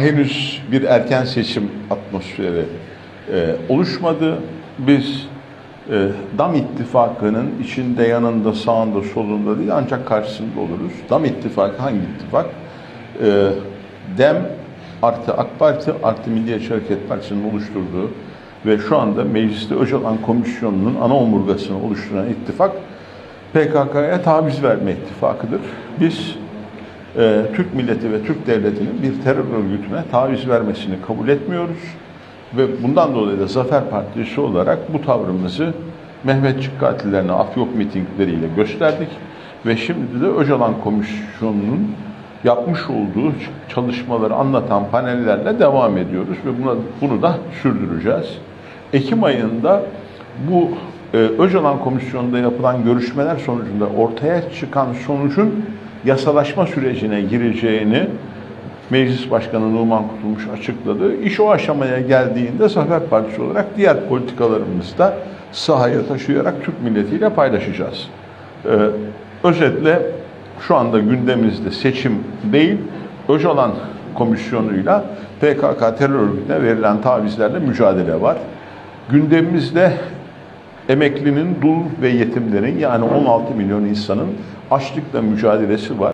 Henüz bir erken seçim atmosferi e, oluşmadı. Biz e, DAM ittifakının içinde, yanında, sağında, solunda değil ancak karşısında oluruz. DAM ittifakı hangi ittifak? E, DEM artı AK Parti artı Milliyetçi Hareket Partisi'nin oluşturduğu ve şu anda mecliste Öcalan Komisyonu'nun ana omurgasını oluşturan ittifak PKK'ya taviz verme ittifakıdır. Biz e, Türk milleti ve Türk devletinin bir terör örgütüne taviz vermesini kabul etmiyoruz. Ve bundan dolayı da Zafer Partisi olarak bu tavrımızı Mehmetçik katillerine af yok mitingleriyle gösterdik. Ve şimdi de Öcalan Komisyonu'nun yapmış olduğu çalışmaları anlatan panellerle devam ediyoruz ve buna, bunu da sürdüreceğiz. Ekim ayında bu e, Öcalan Komisyonu'nda yapılan görüşmeler sonucunda ortaya çıkan sonucun yasalaşma sürecine gireceğini Meclis Başkanı Numan Kurtulmuş açıkladı. İş o aşamaya geldiğinde Zafer Partisi olarak diğer politikalarımızı da sahaya taşıyarak Türk milletiyle paylaşacağız. Ee, özetle şu anda gündemimizde seçim değil, Öcalan Komisyonu'yla PKK terör örgütüne verilen tavizlerle mücadele var. Gündemimizde emeklinin, dul ve yetimlerin yani 16 milyon insanın açlıkla mücadelesi var.